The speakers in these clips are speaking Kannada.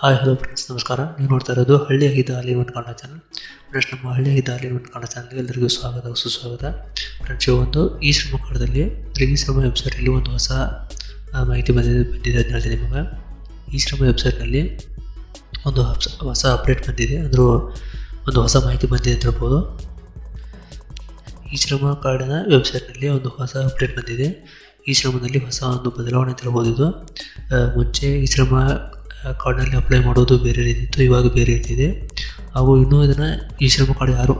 ಹಾಯ್ ಹಲೋ ಫ್ರೆಂಡ್ಸ್ ನಮಸ್ಕಾರ. ನೀವು ನೋಡ್ತಾ ಇರೋದು ಹಳ್ಳಿ ಹಿತ ಅಲ್ಲಿ ಒಂದು ಕನ್ನಡ ಚಾನಲ್ ಫ್ರೆಂಡ್ಸ್ ನಮ್ಮ ಹಳ್ಳಿ ಹಿತ ಅಲ್ಲಿ ಒಂದು ಕನ್ನಡ ಚಾನಲ್ಗೆ ಎಲ್ಲರಿಗೂ ಸ್ವಾಗತ, ಸುಸ್ವಾಗತ. ಫ್ರೆಂಡ್ಸ್ ಒಂದು ಈ ಶ್ರಮ ಕಾರ್ಡದಲ್ಲಿ ಅಂದರೆ ಈ ಶ್ರಮ ವೆಬ್ಸೈಟಲ್ಲಿ ಒಂದು ಹೊಸ ಮಾಹಿತಿ ಬಂದಿದೆ ಬಂದಿದೆ ಅಂತ ಹೇಳ್ತೀನಿ ನಿಮಗೆ. ಈ ಶ್ರಮ ವೆಬ್ಸೈಟ್ನಲ್ಲಿ ಒಂದು ಹೊಸ ಅಪ್ಡೇಟ್ ಬಂದಿದೆ. ಅಂದರೂ ಒಂದು ಹೊಸ ಮಾಹಿತಿ ಬಂದಿದೆ ಅಂತ ಹೇಳ್ಬೋದು. ಈ ಶ್ರಮ ಕಾರ್ಡಿನ ವೆಬ್ಸೈಟ್ನಲ್ಲಿ ಒಂದು ಹೊಸ ಅಪ್ಡೇಟ್ ಬಂದಿದೆ. ಈ ಶ್ರಮದಲ್ಲಿ ಹೊಸ ಒಂದು ಬದಲಾವಣೆ ಅಂತ ಹೇಳ್ಬೋದು ಇದು. ಮುಂಚೆ ಈ ಶ್ರಮ ಕಾರ್ಡ್ನಲ್ಲಿ ಅಪ್ಲೈ ಮಾಡೋದು ಬೇರೆ ರೀತಿ ಇತ್ತು ಇವಾಗ ಬೇರೆ ರೀತಿ ಇದೆ ಹಾಗೂ ಇನ್ನೂ ಇದನ್ನು ಈ ಶ್ರಮ ಕಾರ್ಡ್ ಯಾರು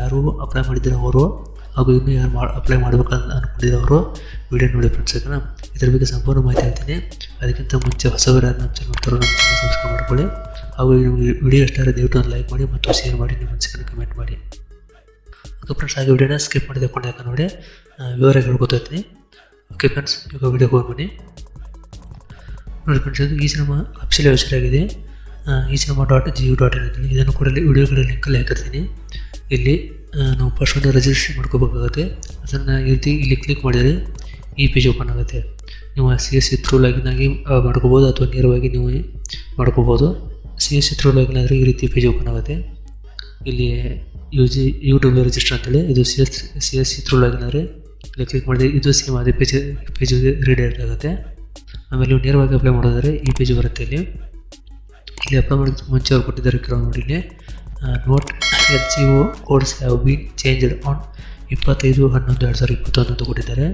ಯಾರು ಅಪ್ಲೈ ಮಾಡಿದ್ದಾರೆ ಅವರು, ಹಾಗೂ ಇನ್ನೂ ಯಾರು ಮಾ ಅಪ್ಲೈ ಮಾಡಬೇಕಂತ ಅಂದ್ಕೊಂಡಿದ್ದವರು ವಿಡಿಯೋ ನೋಡಿ ಫ್ರೆಂಡ್ಸ್ ಯಾಕಂದ್ರೆ ಇದ್ರ ಬಗ್ಗೆ ಸಂಪೂರ್ಣ ಮಾಹಿತಿ ಹೇಳ್ತೀನಿ. ಅದಕ್ಕಿಂತ ಮುಂಚೆ ಹೊಸಬರ ನಮ್ಮ ಚಾನಲ್ ತರೋ ನಮ್ಮ ಚಾನಲ್ ಸಬ್ಸ್ಕ್ರೈಬ್ ಮಾಡ್ಕೊಳ್ಳಿ. ಹಾಗೂ ನಿಮಗೆ ವಿಡಿಯೋ ಇಷ್ಟ ದಯವಿಟ್ಟು ಒಂದು ಲೈಕ್ ಮಾಡಿ ಮತ್ತು ಶೇರ್ ಮಾಡಿ ನಿಮ್ಮ ಮನಸ್ಸಿನ ಕಮೆಂಟ್ ಮಾಡಿ. ಅದು ಫ್ರೆಂಡ್ಸ್, ಹಾಗೆ ವಿಡಿಯೋನ ಸ್ಕಿಪ್ ಮಾಡಿದೆ ತಗೊಂಡು ನೋಡಿ ವಿವರ ಹೇಳ್ಕೊತಾ ಇರ್ತೀನಿ ಓಕೆ ಫ್ರೆಂಡ್ಸ್ ಈಗ ವಿಡಿಯೋಗೆ ಹೋಗ್ಬನ್ನಿ ನೋಡಿ ಇದು ಈ ಸಿನಿಮಾ ಅಫಿಷಿಯಲ್ ಹೆಸರಾಗಿದೆ ಈ cinema dot G dot in ಇದನ್ನು ಕೂಡ ವಿಡಿಯೋಗಳ ಲಿಂಕಲ್ಲಿ ಹಾಕಿರ್ತೀನಿ. ಇಲ್ಲಿ ನಾವು ಫಸ್ಟ್ ಒಂದು ರಿಜಿಸ್ಟ್ರೇಷನ್ ಮಾಡ್ಕೋಬೇಕಾಗುತ್ತೆ. ಅದನ್ನು ಈ ರೀತಿ ಇಲ್ಲಿ ಕ್ಲಿಕ್ ಮಾಡಿದರೆ ಈ ಪೇಜ್ ಓಪನ್ ಆಗುತ್ತೆ. ನೀವು C S C through login ಆಗಿ ಆ, ಮಾಡ್ಕೋಬೋದು ಅಥವಾ ನೇರವಾಗಿ ನೀವು ಮಾಡ್ಕೋಬೋದು C S C through login ಆದರೆ ಈ ರೀತಿ ಪೇಜ್ ಓಪನ್ ಆಗುತ್ತೆ. ಇಲ್ಲಿ ಯು ಜಿ ಯೂಟ್ಯೂಬ್ ರಿಜಿಸ್ಟರ್ ಅಂತೇಳಿ ಇದು C S C S C through login ಆದರೆ ಇಲ್ಲಿ ಕ್ಲಿಕ್ ಮಾಡಿದರೆ ಇದು ಸೇಮ್ ಅದೇ ಪೇಜ್ ಪೇಜ್ ರೀಡೈರೆಕ್ಟ್ ಆಗುತ್ತೆ ಆಮೇಲೆ ನೀವು ನೇರವಾಗಿ ಅಪ್ಲೈ ಮಾಡೋದಾದರೆ ಈ ಪೇಜ್ ಬರುತ್ತೆ ಇಲ್ಲಿ. ಇಲ್ಲಿ ಅಪ್ಲೈ ಮಾಡೋದಕ್ಕೆ ಮುಂಚೆ ಅವ್ರು ಕೊಟ್ಟಿದ್ದಾರೆ ಕೆಲವು ನೋಡಿ ಇಲ್ಲಿ. Note H C O codes have be changed on ಇಪ್ಪತ್ತೈದು, ಹನ್ನೊಂದು, ಎರಡು ಸಾವಿರದ ಇಪ್ಪತ್ತೊಂದು ಅಂತ ಕೊಟ್ಟಿದ್ದಾರೆ.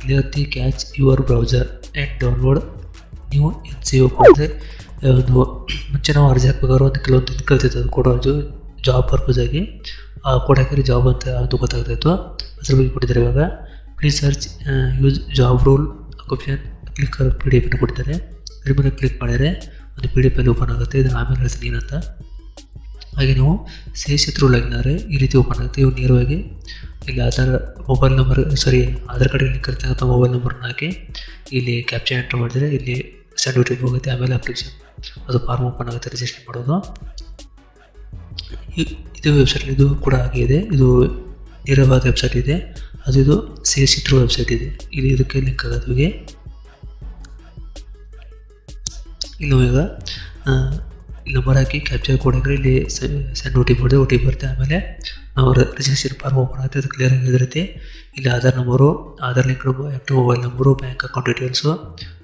Clear the cache your browser and download ನೀವು ಎಚ್ ಸಿ ಓ ಕೊಟ್ಟರೆ ಒಂದು ಮುಂಚೆ ನಾವು ಅರ್ಜಿ ಹಾಕ್ಬೇಕಾದ್ರೆ ಒಂದು ಕೆಲವೊಂದು ಇದು ಕಲ್ತಿತ್ತು ಅದು ಕೊಡೋ ಜಾಬ್ ಪರ್ಪಸ್ ಆಗಿ. ಆ ಕೋಡ್ ಹಾಕಿದ್ರೆ ಜಾಬ್ ಅಂತ ಅದು ಗೊತ್ತಾಗ್ತಾಯಿತ್ತು ಅದ್ರ ಬಗ್ಗೆ ಕೊಟ್ಟಿದ್ದಾರೆ ಇವಾಗ. Please search use job rule option click P D F ಕೊಡ್ತಾರೆ. ಅದ್ರ ಮೇಲೆ ಕ್ಲಿಕ್ ಮಾಡಿದರೆ ಒಂದು ಪಿ ಡಿ ಎಫ್ ಅಲ್ಲಿ ಓಪನ್ ಆಗುತ್ತೆ. ಇದನ್ನು ಆಮೇಲೆ ಹೇಳ್ತೀನಿ ಏನಂತ ಹಾಗೆ ನೀವು ಸಿ ಶತ್ರು ಥ್ರೂ ಲಾಗಿನ್ ಆದರೆ ಈ ರೀತಿ ಓಪನ್ ಆಗುತ್ತೆ. ಇವು ನೇರವಾಗಿ ಇಲ್ಲಿ Aadhaar mobile number sorry Aadhaar card link ಇರ್ತಕ್ಕಂಥ ಮೊಬೈಲ್ ನಂಬರ್ನ ಹಾಕಿ ಇಲ್ಲಿ ಕ್ಯಾಪ್ಚರ್ ಎಂಟ್ರ್ ಮಾಡಿದರೆ ಇಲ್ಲಿ ಸೆಂಡ್ ಪಿ ಹೋಗುತ್ತೆ ಆಮೇಲೆ ಅಪ್ಲಿಕೇಶನ್ ಅದು ಫಾರ್ಮ್ ಓಪನ್ ಆಗುತ್ತೆ ರಿಜಿಸ್ಟರ್ ಮಾಡೋದು. ಇದು ವೆಬ್ಸೈಟ್ ಇದು ಕೂಡ ಹಾಗೆ ಇದೆ. ಇದು ನೇರವಾದ ವೆಬ್ಸೈಟ್ ಇದೆ. ಅದು ಇದು ಸಿ ವೆಬ್ಸೈಟ್ ಇದೆ. ಇಲ್ಲಿ ಇದಕ್ಕೆ ಲಿಂಕ್ ಆಗೋದು ಇಲ್ಲಿ ಆ, ಇಲ್ಲಿ ನಂಬರ್ ಹಾಕಿ ಕ್ಯಾಪ್ಚರ್ ಕೋಡ್ ಹಾಕಿದ್ರೆ ಇಲ್ಲಿ send O T P O T ಬರುತ್ತೆ ಆಮೇಲೆ ನಾವು ರಿಜಿಸ್ಟ್ರೇಷನ್ ಫಾರ್ಮ್ ಓಪನ್ ಆಗುತ್ತೆ ಅದು ಕ್ಲಿಯರ್ ಆಗಿರುತ್ತೆ ಇಲ್ಲಿ Aadhaar number Aadhaar link active mobile number bank account details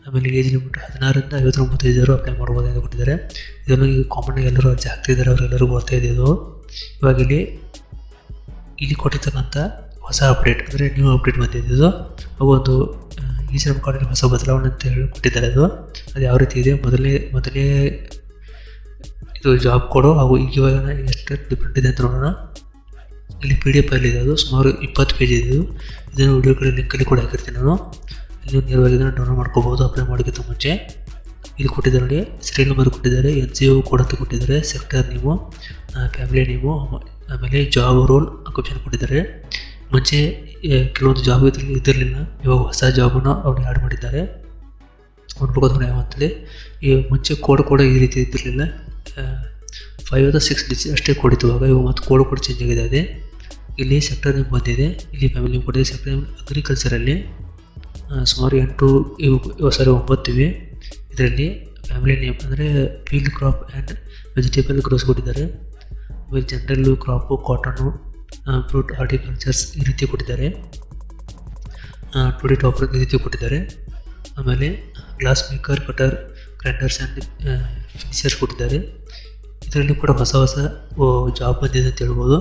ಆಮೇಲೆ ಏಜ್ ಲಿಮಿಟ್ ಹದಿನಾರರಿಂದ ಐವತ್ತೊಂಬತ್ತೈದು ಅಪ್ಲೈ ಮಾಡ್ಬೋದು ಅಂತ ಕೊಟ್ಟಿದ್ದಾರೆ ಇದನ್ನು ಈಗ ಕಾಮನ್ ಎಲ್ಲರೂ ಅರ್ಜಿ ಹಾಕ್ತಿದ್ದಾರೆ ಅವರೆಲ್ಲರಿಗೂ ಬರ್ತಾ ಇದೆ ಇದು ಇವಾಗ ಇಲ್ಲಿ ಇಲ್ಲಿ ಕೊಟ್ಟಿರ್ತಕ್ಕಂಥ ಹೊಸ ಅಪ್ಡೇಟ್ ಅಂದರೆ ನ್ಯೂ ಅಪ್ಡೇಟ್ ಬಂದಿದ್ದು ಒಂದು ಈ ಶ್ರಮ್ ಕಾರ್ಡಿನ ಹೊಸ ಬದಲಾವಣೆ ಅಂತ ಹೇಳಿ ಕೊಟ್ಟಿದ್ದಾರೆ ಅದು. ಅದು ಯಾವ ರೀತಿ ಇದೆ? ಮೊದಲೇ ಮೊದಲೇ ಇದು ಜಾಬ್ ಕೊಡೋ ಹಾಗೂ ಈಗ ಇವಾಗ ಎಷ್ಟು ಡಿಫ್ರೆಂಟ್ ಇದೆ ಅಂತ ನೋಡೋಣ. ಇಲ್ಲಿ ಪಿ ಡಿ ಎಫ್ ಅಲ್ಲಿ ಇದೆ ಅದು. ಸುಮಾರು ಇಪ್ಪತ್ತು ಪೇಜ್ ಇದೆ ಇದು. ಇದನ್ನು ವಿಡಿಯೋ ಕಡೆ ಲಿಂಕಲ್ಲಿ ಕೂಡ ಹಾಕಿರ್ತೀನಿ ನಾನು. ಇಲ್ಲಿ ನೇರವಾಗಿ ಇದನ್ನು ಡೌನ್ಲೋಡ್ ಮಾಡ್ಕೋಬೋದು ಅಪ್ಲೈ ಮಾಡೋಕ್ಕಿಂತ ಮುಂಚೆ. ಇಲ್ಲಿ ಕೊಟ್ಟಿದ್ದಾರೆ ನೋಡಿ ಸೀರಿಯಲ್ ನಂಬರ್ ಕೊಟ್ಟಿದ್ದಾರೆ ಎನ್ ಸಿ ಒ ಕೋಡ್ ಅಂತ ಕೊಟ್ಟಿದ್ದಾರೆ. ಸೆಕ್ಟರ್ ನೀವು ಫ್ಯಾಮಿಲಿ ನೀವು ಆಮೇಲೆ ಜಾಬ್ ರೋಲ್ ಆಪ್ಷನ್ ಕೊಟ್ಟಿದ್ದಾರೆ. ಮುಂಚೆ ಕೆಲವೊಂದು ಜಾಬ್ ಇದ್ರಲ್ಲಿ ಇದ್ದಿರಲಿಲ್ಲ ಇವಾಗ ಹೊಸ ಜಾಬನ್ನು ಅವ್ರು ಆ್ಯಡ್ ಮಾಡಿದ್ದಾರೆ. ಅಂತೇಳಿ. ಈ ಮುಂಚೆ ಕೋಡ್ ಕೂಡ ಈ ರೀತಿ ಇದ್ದಿರಲಿಲ್ಲ ಫೈವ್ ಅಥವಾ ಸಿಕ್ಸ್ ಡಿಜಿ ಅಷ್ಟೇ ಕೊಡಿತು ಇವಾಗ. ಇವಾಗ ಮತ್ತು ಕೋಡ್ ಕೂಡ ಚೇಂಜ್ ಆಗಿದೆ ಅದೇ. ಇಲ್ಲಿ ಸೆಕ್ಟರ್ ನೇಮ್ ಬಂದಿದೆ. ಇಲ್ಲಿ ಫ್ಯಾಮಿಲಿ ನೇಮ್ ಕೊಟ್ಟಿದೆ ಸೆಕ್ಟರ್ ನೇಮ್ ಅಗ್ರಿಕಲ್ಚರಲ್ಲಿ ಸುಮಾರು ಎಂಟು, ಇವು ಸಾರಿ ಒಂಬತ್ತು ಇವೆ. ಇದರಲ್ಲಿ ಫ್ಯಾಮಿಲಿ ನೇಮ್ ಅಂದರೆ field crop and vegetable grows ಕೊಟ್ಟಿದ್ದಾರೆ. ಆಮೇಲೆ general crop cotton fruit horticultures ಈ ರೀತಿ ಕೊಟ್ಟಿದ್ದಾರೆ. ಟುಡಿ ಟಾಪರ್ ಈ ರೀತಿ ಕೊಟ್ಟಿದ್ದಾರೆ. ಆಮೇಲೆ glass maker cutter grinders and finishers ಕೊಟ್ಟಿದ್ದಾರೆ. ಇದರಲ್ಲಿ ಕೂಡ ಹೊಸ ಹೊಸ ಜಾಬ್ ಬಂದಿದೆ ಅಂತ ಹೇಳ್ಬೋದು.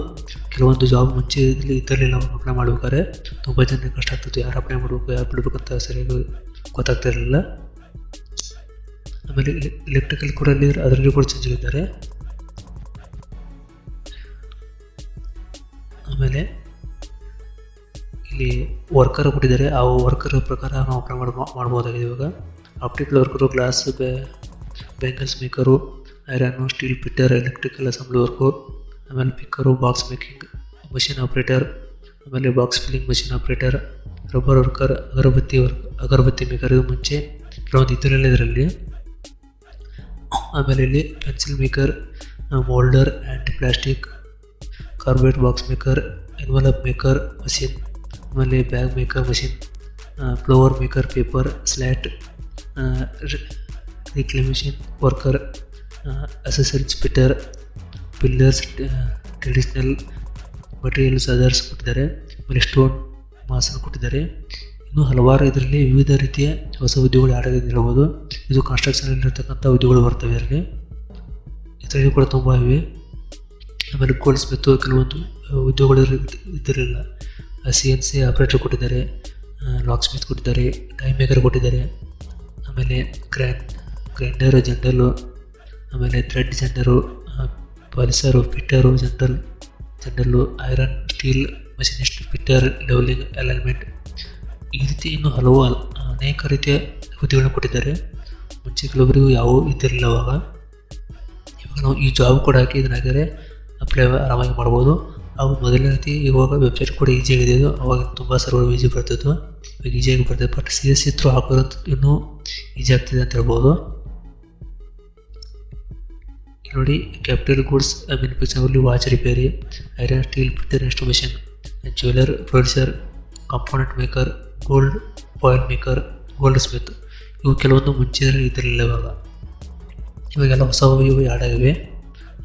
ಕೆಲವೊಂದು ಜಾಬ್ ಮುಂಚೆ ಇದರಲ್ಲಿ ಇದರಲ್ಲಿ ನಾವು ಅಪ್ಲೈ ಮಾಡ್ಬೇಕಾದ್ರೆ ತುಂಬ ಜನ ಕಷ್ಟ ಆಗ್ತಿತ್ತು. ಯಾರು ಅಪ್ಲೈ ಮಾಡಬೇಕು, ಯಾರು ಬಿಡಬೇಕಂತ ಸರಿಯಾಗಿ ಗೊತ್ತಾಗ್ತಾ ಇರಲಿಲ್ಲ ಆಮೇಲೆ ಎಲೆಕ್ಟ್ರಿಕಲ್ ಕೂಡ ಅಲ್ಲಿ ಅದರಲ್ಲಿ ಕೂಡ ಚೇಂಜ್ ಆಗಿದ್ದಾರೆ. ಆಮೇಲೆ ಇಲ್ಲಿ ವರ್ಕರ್ ಕೊಟ್ಟಿದ್ದಾರೆ. ಆ ವರ್ಕರ್ ಪ್ರಕಾರ ನಾವು ಓಪನ್ ಮಾಡಿ ಮಾಡ್ಬೋದಾಗಿದೆ ಇವಾಗ. Optical worker glass bangles maker iron steel fitter electrical assembly work ಆಮೇಲೆ picker box making machine operator ಆಮೇಲೆ box filling machine operator rubber worker agarbatti work agarbatti maker ಇದು ಮುಂಚೆ ಕೆಲವೊಂದು ಇದರಲ್ಲಿ ಆಮೇಲೆ ಇಲ್ಲಿ pencil maker moulder and plastic corrugated box maker envelope maker machine ಆಮೇಲೆ bag maker machine flower maker paper slat reclamation worker accessories fitter pillars traditional materials others ಕೊಟ್ಟಿದ್ದಾರೆ ಆಮೇಲೆ ಸ್ಟೋನ್ ಮಾಸನ್ನು ಕೊಟ್ಟಿದ್ದಾರೆ. ಇನ್ನು ಹಲವಾರು ಇದರಲ್ಲಿ ವಿವಿಧ ರೀತಿಯ ಹೊಸ ಉದ್ಯೋಗಗಳು ಯಾರಾಗಿದೆ ಹೇಳ್ಬೋದು. ಇದು ಕನ್ಸ್ಟ್ರಕ್ಷನಲ್ಲಿರ್ತಕ್ಕಂಥ ಉದ್ಯೋಗಗಳು ಬರ್ತವೆ ಇದರಲ್ಲಿ. ಇದರಲ್ಲಿ ಕೂಡ ತುಂಬ ಇವೆ. ಆಮೇಲೆ ಕೋಲ್ಸ್ ಮತ್ತು ಕೆಲವೊಂದು ಉದ್ಯೋಗಗಳು ಇದ್ದಿರಲಿಲ್ಲ ಸಿ ಎನ್ ಸಿ ಆಪ್ರೇಟರ್ ಕೊಟ್ಟಿದ್ದಾರೆ ಲಾಕ್ ಸ್ಮಿತ್ ಕೊಟ್ಟಿದ್ದಾರೆ ಟೈಮ್ ಮೇಕರ್ ಕೊಟ್ಟಿದ್ದಾರೆ. ಆಮೇಲೆ ಗ್ರ್ಯಾಂಡ್ ಗ್ರೈಂಡರು ಜನರಲು ಆಮೇಲೆ ಥ್ರೆಡ್ ಜನರು polisher fitter general general iron steel machinist fitter levelling alignment ಈ ರೀತಿ ಇನ್ನೂ ಹಲವು ಅನೇಕ ರೀತಿಯ ಹುದ್ದೆಗಳನ್ನು ಕೊಟ್ಟಿದ್ದಾರೆ. ಮುಂಚೆ ಕೆಲವರಿಗೂ ಯಾವ ಇದ್ದಿರಲಿಲ್ಲ ಅವಾಗ. ಇವಾಗ ನಾವು ಈ ಜಾಬ್ ಕೂಡ ಹಾಕಿ ಅಪ್ಲೈ ಆರಾಮಾಗಿ ಮಾಡ್ಬೋದು. ಅವು ಮೊದಲನೇ ರೀತಿ ಇವಾಗ ವೆಬ್ಸೈಟ್ ಕೂಡ ಈಸಿ ಆಗಿದೆ. ಇದು ಅವಾಗ ತುಂಬ ಸರ್ವರ್ ಈಸಿ ಬರ್ತಿತ್ತು. ಇವಾಗ ಈಸಿಯಾಗಿ ಬರ್ತದೆ. But C S C through ಹಾಕೋದು ಇನ್ನೂ ಈಸಿ ಆಗ್ತಿದೆ ಅಂತ ಹೇಳ್ಬೋದು. ನೋಡಿ capital goods ಮ್ಯಾನುಫ್ಯಾಕ್ಚರಲ್ಲಿ watch repair iron steel fitter instrumentation jeweller producer component maker gold oil maker goldsmith ಇವು ಕೆಲವೊಂದು ಮುಂಚೆ ಇದ್ದಿರಲಿಲ್ಲ ಇವಾಗ. ಇವಾಗೆಲ್ಲ ಹೊಸ ಇವು ಆ್ಯಡ್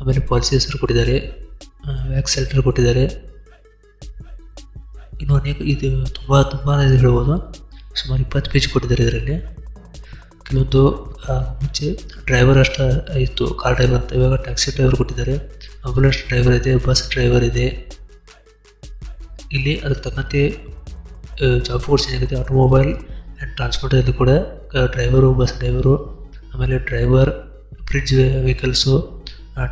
ಆಮೇಲೆ ಪಾಲಿಸಿ ಹೆಸರು ಕೊಟ್ಟಿದ್ದಾರೆ ವ್ಯಾಕ್ಸ್ ಸೆಲ್ಟರ್ ಕೊಟ್ಟಿದ್ದಾರೆ. ಇನ್ನು ಅನೇಕ ಇದು ತುಂಬ ತುಂಬ ಇದೆ ಹೇಳ್ಬೋದು. ಸುಮಾರು ಇಪ್ಪತ್ತು ಪೇಜ್ ಕೊಟ್ಟಿದ್ದಾರೆ ಇದರಲ್ಲಿ. ಕೆಲವೊಂದು ಮುಂಚೆ ಡ್ರೈವರ್ ಅಷ್ಟೇ ಇತ್ತು ಕಾರ್ ಡ್ರೈವರ್ ಅಂತ. ಇವಾಗ ಟ್ಯಾಕ್ಸಿ ಡ್ರೈವರ್ ಕೊಟ್ಟಿದ್ದಾರೆ. ಆಂಬುಲೆನ್ಸ್ ಡ್ರೈವರ್ ಇದೆ ಬಸ್ ಡ್ರೈವರ್ ಇದೆ. ಇಲ್ಲಿ ಅದಕ್ಕೆ ತಕ್ಕಂತೆ ಜಾಬ್ ಫೋರ್ಸ್ ಏನಾಗಿದೆ ಆಟೋಮೊಬೈಲ್ ಆ್ಯಂಡ್ ಟ್ರಾನ್ಸ್ಪೋರ್ಟಲ್ಲಿ ಕೂಡ ಡ್ರೈವರು ಬಸ್ ಡ್ರೈವರು ಆಮೇಲೆ driver fridge vehicles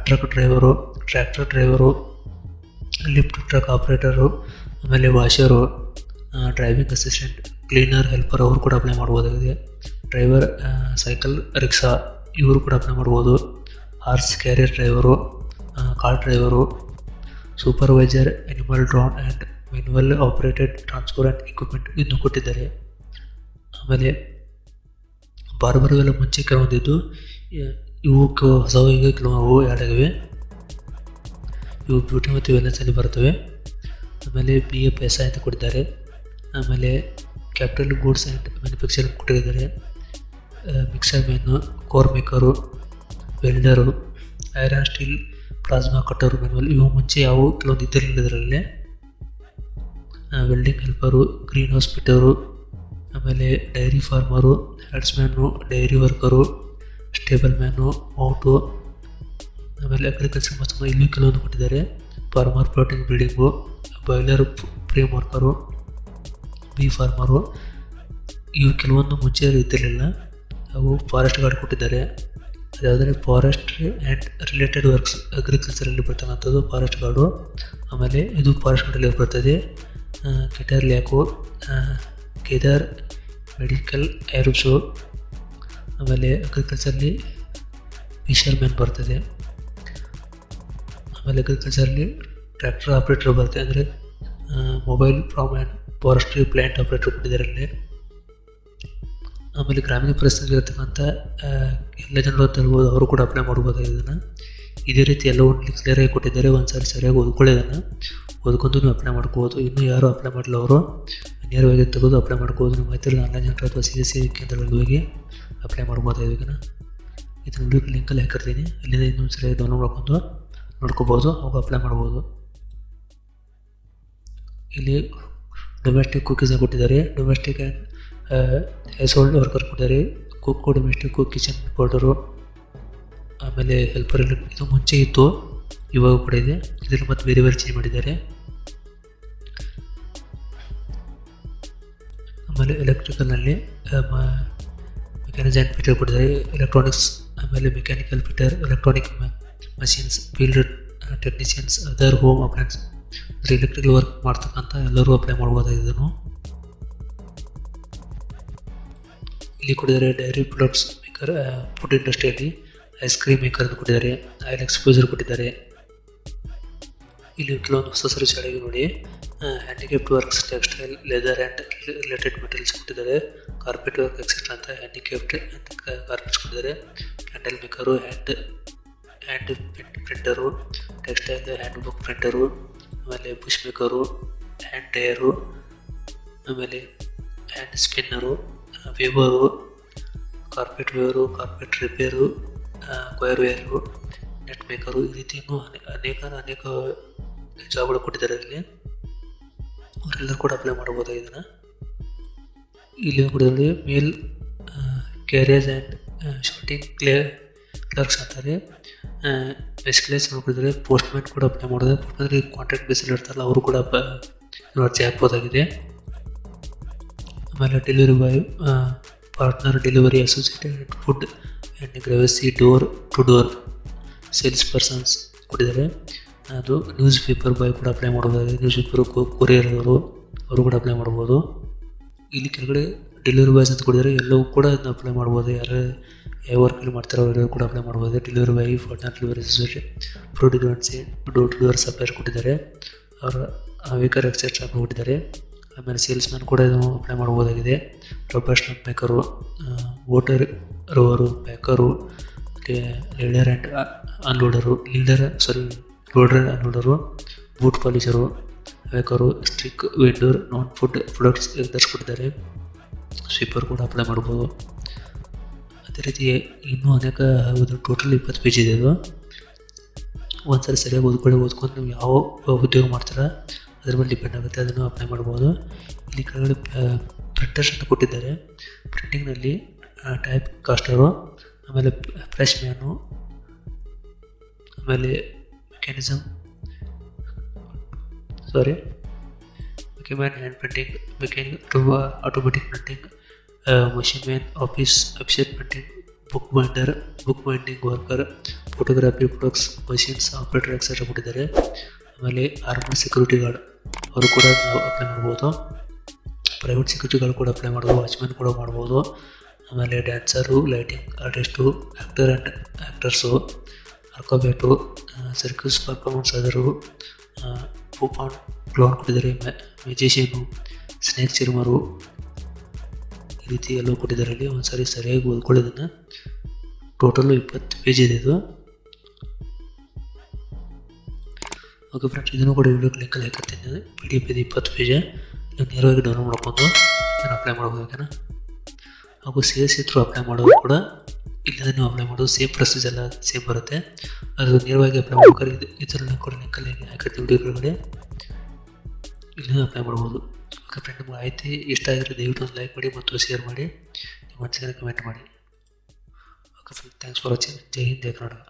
truck driver, tractor driver, lift truck operator, ಆಮೇಲೆ washer driving assistant, cleaner, helper ಅವರು ಕೂಡ ಅಪ್ಲೈ ಮಾಡ್ಬೋದಾಗಿದೆ. ಡ್ರೈವರ್ ಸೈಕಲ್, ರಿಕ್ಷಾ ಇವರು ಕೂಡ ಅಪ್ಲೈ ಮಾಡ್ಬೋದು. Horse carrier driver car driver, supervisor, animal drawn and manual operated transport equipment ಇದನ್ನು ಕೊಟ್ಟಿದ್ದಾರೆ. ಆಮೇಲೆ ಬಾರ್ಬರ್ವೆಲ್ಲ ಮುಂಚೆ ಕೆಲವೊಂದಿದ್ದು ಇ- ಇವು ಕ- ಹೊಸವು ಈಗ ಕೆಲವು ಆ್ಯಡ್ ಆಗಿವೆ ಇವು ಬ್ಯೂಟಿ ಮತ್ತು ವೆಲ್ನೆಸ್ಸಲ್ಲಿ ಬರ್ತವೆ ಆಮೇಲೆ ಬಿ ಎ ಐ ಅಂತ ಕೊಟ್ಟಿದ್ದಾರೆ. ಆಮೇಲೆ ಕ್ಯಾಪಿಟಲ್ ಗೂಡ್ಸ್ ಆ್ಯಂಡ್ ಮ್ಯಾನುಫ್ಯಾಕ್ಚರ್ ಕೊಟ್ಟಿದ್ದಾರೆ. Mixer man, core maker, welder, iron steel, plasma cutter ಇವು ಮುಂಚೆ ಯಾವ ಕೆಲವೊಂದು ಇದ್ದಿರಲಿಲ್ಲ ಇದರಲ್ಲಿ. ವೆಲ್ಡಿಂಗ್ ಹೆಲ್ಪರು, ಗ್ರೀನ್ ಹೌಸ್ ಆಮೇಲೆ dairy farmer herdsman dairy worker stable man mahout ಆಮೇಲೆ ಅಗ್ರಿಕಲ್ಚರ್ ಮತ್ತು ಇಲ್ಲಿ ಕೆಲವೊಂದು ಕೊಟ್ಟಿದ್ದಾರೆ. Farmer protein building boiler frame worker B farmer ಇವು ಕೆಲವೊಂದು ಮುಂಚೆ ಇದ್ದಿರಲಿಲ್ಲ. ಅವು ಫಾರೆಸ್ಟ್ ಗಾರ್ಡ್ ಕೊಟ್ಟಿದ್ದಾರೆ. ಅದಾದರೆ ಫಾರೆಸ್ಟ್ರಿ ಆ್ಯಂಡ್ ರಿಲೇಟೆಡ್ ವರ್ಕ್ಸ್ ಅಗ್ರಿಕಲ್ಚರಲ್ಲಿ ಬರ್ತಕ್ಕಂಥದ್ದು ಫಾರೆಸ್ಟ್ ಗಾರ್ಡು ಆಮೇಲೆ ಇದು ಫಾರೆಸ್ಟ್ ಗಾರ್ಡಲ್ಲಿ ಬರ್ತದೆ. ಕೆಟರ್ ಲ್ಯಾಕು ಕೇದಾರ್ ಮೆಡಿಕಲ್ ಏರೋಸು ಆಮೇಲೆ ಅಗ್ರಿಕಲ್ಚರ್ಲಿ ಫಿಶರ್ಮ್ಯಾನ್ ಬರ್ತದೆ. ಆಮೇಲೆ ಅಗ್ರಿಕಲ್ಚರಲ್ಲಿ ಟ್ರ್ಯಾಕ್ಟರ್ ಆಪ್ರೇಟರ್ ಬರುತ್ತೆ. ಅಂದರೆ mobile farm and forestry plant operator ಕೊಟ್ಟಿದ್ದಾರೆ ಅಲ್ಲಿ. ಆಮೇಲೆ ಗ್ರಾಮೀಣ ಪ್ರದೇಶದಲ್ಲಿ ಇರ್ತಕ್ಕಂಥ ಎಲ್ಲ ಜನರು ಅಂತ ಹೇಳ್ಬೋದು ಅವರು ಕೂಡ ಅಪ್ಲೈ ಮಾಡ್ಬೋದಾಗಿದೆ ಇದನ್ನು ಇದೇ ರೀತಿ ಎಲ್ಲವನ್ನು ಕ್ಲಿಯರಾಗಿ ಕೊಟ್ಟಿದ್ದಾರೆ ಒಂದು ಸಾರಿ ಸರಿಯಾಗಿ ಓದ್ಕೊಳ್ಳೋದನ್ನು. ಓದ್ಕೊಂಡು ನೀವು ಅಪ್ಲೈ ಮಾಡ್ಕೋಬೋದು. ಇನ್ನೂ ಯಾರು ಅಪ್ಲೈ ಮಾಡಲ್ಲ ಅವರು, ನೇರವಾಗಿ ತೆಗೆದು ಅಪ್ಲೈ ಮಾಡ್ಕೋಬೋದು. ನಿಮ್ಮ ಹತ್ತಿರ ಆನ್ಲೈನ್ ಸೆಂಟರ್ ಅಥವಾ ಸಿ ಎಸ್ ಸಿ ಕೇಂದ್ರಗಳಿಗೆ ಹೋಗಿ ಅಪ್ಲೈ ಮಾಡ್ಬೋದು ಇದನ್ನು. ಇದನ್ನ ವಿಡಿಯೋ ಲಿಂಕಲ್ಲಿ ಹಾಕಿರ್ತೀನಿ. ಅಲ್ಲಿಂದ ಇನ್ನೊಂದು ಸರಿಯಾಗಿ ಡೌನ್ಲೋಡ್ ಮಾಡ್ಕೊಂಡು ನೋಡ್ಕೋಬೋದು ಅವಾಗ ಅಪ್ಲೈ ಮಾಡ್ಬೋದು. ಇಲ್ಲಿ ಡೊಮೆಸ್ಟಿಕ್ ಕುಕೀಸ್ನ ಕೊಟ್ಟಿದ್ದಾರೆ. Domestic and household worker ಕೊಟ್ಟಿದ್ದಾರೆ. ಕುಕ್ಕು ಡೊಮೆಸ್ಟಿಕ್ ಕಿಚನ್ ಪೌಡರು ಆಮೇಲೆ ಹೆಲ್ಪರ್ ಇದು ಮುಂಚೆ ಇತ್ತು, ಇವಾಗ ಕೂಡ ಇದೆ. ಇದನ್ನು ಮತ್ತೆ ಬೇರೆ ಬೇರೆ ಚೇಂಜ್ ಮಾಡಿದ್ದಾರೆ. ಆಮೇಲೆ ಎಲೆಕ್ಟ್ರಿಕಲ್ನಲ್ಲಿ ಮೆಕ್ಯಾನಿಸಮ್ ಫಿಟರ್ ಕೊಟ್ಟಿದ್ದಾರೆ. ಎಲೆಕ್ಟ್ರಾನಿಕ್ಸ್ ಆಮೇಲೆ mechanical fitter electronic machines field technicians other home appliances ಅಂದರೆ ಎಲೆಕ್ಟ್ರಿಕಲ್ ವರ್ಕ್ ಮಾಡ್ತಕ್ಕಂಥ ಎಲ್ಲರೂ ಅಪ್ಲೈ ಇದನ್ನು. ಇಲ್ಲಿ ಕೊಟ್ಟಿದ್ದಾರೆ ಡೈರಿ ಪ್ರಾಡಕ್ಟ್ಸ್ ಮೇಕರ್ ಫುಡ್ ಇಂಡಸ್ಟ್ರಿಯಲ್ಲಿ ಐಸ್ ಕ್ರೀಮ್ ಮೇಕರ್ ಕೊಟ್ಟಿದ್ದಾರೆ ಆಯಿಲ್ ಎಕ್ಸ್ಪೋಸರ್ ಕೊಟ್ಟಿದ್ದಾರೆ. ಇಲ್ಲಿ ಕೆಲವೊಂದು ಹೊಸ ಸರ್ವಿಸ್ ನೋಡಿ. Handicapped works textile leather and related materials ಕೊಟ್ಟಿದ್ದಾರೆ. ಕಾರ್ಪೆಟ್ ವರ್ಕ್ ಎಕ್ಸೆಟ್ರಾ ಅಂತ ಹ್ಯಾಂಡಿಕ್ಯಾಪ್ಟ್ ಕಾರ್ಪೆಟ್ಸ್ ಕೊಟ್ಟಿದ್ದಾರೆ. Candle maker hand hand printer textile hand book printer ಆಮೇಲೆ ಬುಷ್ ಮೇಕರು ಹ್ಯಾಂಡ್ ಟೈರು ಆಮೇಲೆ hand spinner weaver carpet weaver carpet repairer coir weaver net maker ಈ ರೀತಿ ಅನೇಕ ಅನೇಕ ಜಾಬ್ಗಳು ಕೊಟ್ಟಿದ್ದಾರೆ ಇಲ್ಲಿ ಅವರೆಲ್ಲರೂ ಕೂಡ ಅಪ್ಲೈ ಮಾಡ್ಬೋದು ಇದನ್ನು? ಇಲ್ಲಿ ಕೂಡ mail carriage and shooting clay clerks ಅಂತಾರೆ. ಎಸ್ಕ್ಲೇಸ್ ನೋಡಿದ್ರೆ ಪೋಸ್ಟ್ಮ್ಯಾನ್ ಕೂಡ ಅಪ್ಲೈ ಮಾಡಿದ್ರೆ ಪೋಸ್ಟ್ಮ್ಯಾನ್ ಕಾಂಟ್ರಾಕ್ಟ್ ಬೇಸಲ್ಲಿ ಇರ್ತಾರಲ್ಲ, ಅವರು ಕೂಡ ಅರ್ಜಿ ಹಾಕ್ಬೋದಾಗಿದೆ. ಆಮೇಲೆ delivery boy partner delivery associated food and grocery door to door sales persons ಕೊಟ್ಟಿದ್ದಾರೆ. ಅದು ನ್ಯೂಸ್ ಪೇಪರ್ ಬಾಯ್ ಕೂಡ ಅಪ್ಲೈ ಮಾಡ್ಬೋದಾಗಿದೆ. ನ್ಯೂಸ್ ಪೇಪರ್ ಕೊರಿಯರ್ ಅವರು ಅವರು ಕೂಡ ಅಪ್ಲೈ ಮಾಡ್ಬೋದು. ಇಲ್ಲಿ ಕೆಳಗಡೆ ಡೆಲಿವರಿ ಬಾಯ್ಸ್ ಅಂತ ಕೊಟ್ಟಿದ್ದಾರೆ. ಎಲ್ಲವೂ ಕೂಡ ಅದನ್ನ ಅಪ್ಲೈ ಮಾಡ್ಬೋದು. ಯಾರು ಯಾವ ವರ್ಕಲ್ಲಿ ಮಾಡ್ತಾರೋ ಅವರೆಲ್ಲರೂ ಕೂಡ ಅಪ್ಲೈ ಮಾಡ್ಬೋದು. Delivery boy partner delivery associate ಪ್ರೊಡ್ಯೂಸರ್ಸಿ door to door supplier ಕೊಟ್ಟಿದ್ದಾರೆ. ಅವರ ವೇಕರ್ ಎಕ್ಸೆಟ್ರಾ ಕೊಟ್ಟಿದ್ದಾರೆ. ಆಮೇಲೆ ಸೇಲ್ಸ್ ಮ್ಯಾನ್ ಕೂಡ ಇದನ್ನು apply ಮಾಡ್ಬೋದಾಗಿದೆ. Professional maker voter, rover packer ಮತ್ತು leader and unloader, leader sorry loader unloader, boot polisher packer stick, vendor, non food products ಕೊಟ್ಟಿದ್ದಾರೆ ಸ್ವೀಪರ್ ಕೂಡ ಅಪ್ಲೈ ಮಾಡ್ಬೋದು. ಅದೇ ರೀತಿ ಇನ್ನೂ ಅನೇಕ ಇದು ಟೋಟಲ್ ಇಪ್ಪತ್ತು ಪೇಜ್ ಇದೆ ಅದು. ಒಂದ್ಸರಿ ಸರಿಯಾಗಿ ಓದ್ಕೊಳ್ಳಿ, ಓದ್ಕೊಂಡು ನೀವು ಯಾವ ಉದ್ಯೋಗ ಮಾಡ್ತೀರಾ, ಅದ್ರ ಮೇಲೆ ಡಿಪೆಂಡ್ ಆಗುತ್ತೆ, ಅದನ್ನು ಅಪ್ಲೈ ಮಾಡ್ಬೋದು. ಇಲ್ಲಿ ಕೆಳಗಡೆ ಪ್ರಿಂಟರ್ಸ್ ಅಂತ ಕೊಟ್ಟಿದ್ದಾರೆ. ಪ್ರಿಂಟಿಂಗ್ನಲ್ಲಿ ಟೈಪ್ ಕಾಸ್ಟರು ಆಮೇಲೆ ಫ್ರೆಶ್ ಮ್ಯಾನು ಆಮೇಲೆ mechanism sorry ಮೆಕ್ಯಾಮ್ಯಾನ್ hand printing mechanic automatic printing machine man office official printing book binder book binding worker photography products machines operator etcetera ಕೊಟ್ಟಿದ್ದಾರೆ. ಆಮೇಲೆ ಆರ್ಮಡ್ ಸೆಕ್ಯೂರಿಟಿ ಗಾರ್ಡ್ ಅವರು ಕೂಡ ನಾವು ಅಪ್ಲೈ ಮಾಡ್ಬೋದು. ಪ್ರೈವೇಟ್ ಸೆಕ್ಯೂರಿಟಿ ಗಾರ್ಡ್ ಕೂಡ ಅಪ್ಲೈ ಮಾಡ್ಬೋದು ವಾಚ್ಮ್ಯಾನ್ ಕೂಡ ಮಾಡ್ಬೋದು. ಆಮೇಲೆ dancer lighting artist actor and actors ಹರ್ಕೋಬೇಕು circus performance ಆದರು ಪೂಪಾನ್ ಕ್ಲೋನ್ ಕೊಟ್ಟಿದ್ದಾರೆ ಮ್ಯಾಜಿಷಿಯನು ಸ್ನೇಕ್ ಚಿರ್ಮರು ಈ ರೀತಿ ಎಲ್ಲ ಕೊಟ್ಟಿದ್ದಾರೆ. ಅಲ್ಲಿ ಒಂದು ಸಾರಿ ಸರಿಯಾಗಿ ಓದ್ಕೊಳ್ಳೋದನ್ನು ಟೋಟಲು ಇಪ್ಪತ್ತು ಪೇಜ್ ಇದೆ ಇದು. ಓಕೆ ಫ್ರೆಂಡ್ಸ್ ಇದನ್ನು ಕೂಡ ವಿಡಿಯೋ ಲಿಂಕಲ್ಲಿ ಹಾಕಿರ್ತೀನಿ ಪಿ ಡಿ ಎಫ್ ಇದೆ ಇಪ್ಪತ್ತು ಪೇಜ್ ನೀವು ನೇರವಾಗಿ ಡೌನ್ಲೋಡ್ ಮಾಡ್ಕೊಂಡು ನಾನು ಅಪ್ಲೈ ಮಾಡ್ಬೋದು ಓಕೆನಾ ಹಾಗೂ C S C through apply ಮಾಡೋದು ಕೂಡ ಇಲ್ಲಿಂದ ನೀವು ಅಪ್ಲೈ ಮಾಡೋದು ಸೇಮ್ ಪ್ರೊಸೆಸ್ ಎಲ್ಲ ಸೇಮ್ ಬರುತ್ತೆ. ಅದು ನೇರವಾಗಿ ಅಪ್ಲೈ ಮಾಡ್ಬೇಕಾದ್ರೆ ಇದು ಇದರ ಲಿಂಕ್ ಕೂಡ ನಿಕ್ಕಲ್ಲಿ ಹಾಕಿರ್ತೀವಿ ವಿಡಿಯೋ ಕೆಳಗಡೆ. ಇಲ್ಲಿಂದ ಅಪ್ಲೈ ಮಾಡ್ಬೋದು. ಓಕೆ ಫ್ರೆಂಡ್ ನಿಮ್ಗೆ ಆಯ್ತು, ಇಷ್ಟ ಆಗಿದ್ರೆ ದಯವಿಟ್ಟು ಒಂದು ಲೈಕ್ ಮಾಡಿ ಮತ್ತು ಶೇರ್ ಮಾಡಿ. ನಿಮ್ಮ ಮನಸ್ಸಿಗೆ ಕಮೆಂಟ್ ಮಾಡಿ. Okay friend thanks for watching ಜೈ ಹಿಂದ್, ಜೈ ಕರ್ನಾಟಕ.